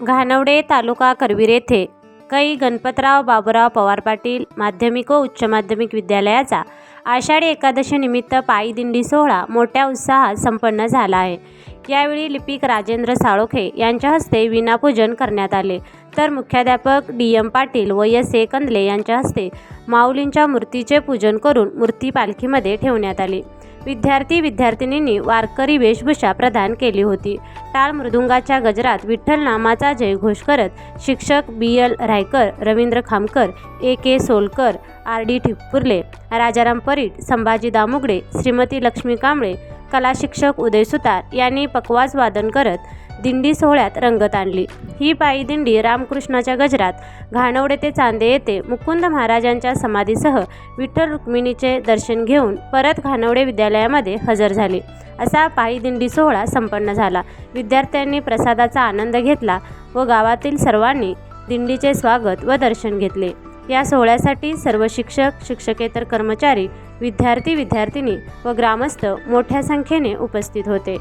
घाणवडे तालुका करवीर येथे कै गणपतराव बाबुराव पवार पाटील माध्यमिक व उच्च माध्यमिक विद्यालयाचा आषाढी एकादशी निमित्त पायी दिंडी सोहळा मोठ्या उत्साहात संपन्न झाला आहे. यावेळी लिपिक राजेंद्र साळोखे यांच्या हस्ते विनापूजन करण्यात आले. तर मुख्याध्यापक डी एम पाटील व एस ए कंदले यांच्या हस्ते माऊलींच्या मूर्तीचे पूजन करून मूर्ती पालखीमध्ये ठेवण्यात आली. विद्यार्थी विद्यार्थिनींनी वारकरी वेशभूषा प्रदान केली होती. टाळ मृदुंगाच्या गजरात विठ्ठल नामाचा जयघोष करत शिक्षक B L Raykar Ravindra Khamkar A K Solkar R D Thipurle Rajaram Parit Sambhaji Damugade Shrimati Lakshmi Kamble कला शिक्षक उदय सुतार यांनी पकवाज वादन करत दिंडी सोहळ्यात रंगत आणली. ही पायी दिंडी रामकृष्णाच्या गजरात घाणवडे ते चांदे येथे मुकुंद महाराजांच्या समाधीसह विठ्ठल रुक्मिणीचे दर्शन घेऊन परत घाणवडे विद्यालयामध्ये हजर झाली. असा पायी दिंडी सोहळा संपन्न झाला. विद्यार्थ्यांनी प्रसादाचा आनंद घेतला व गावातील सर्वांनी दिंडीचे स्वागत व दर्शन घेतले. या सोहळ्यासाठी सर्व शिक्षक शिक्षकेतर कर्मचारी विद्यार्थी विद्यार्थिनी व ग्रामस्थ मोठ्या संख्येने उपस्थित होते.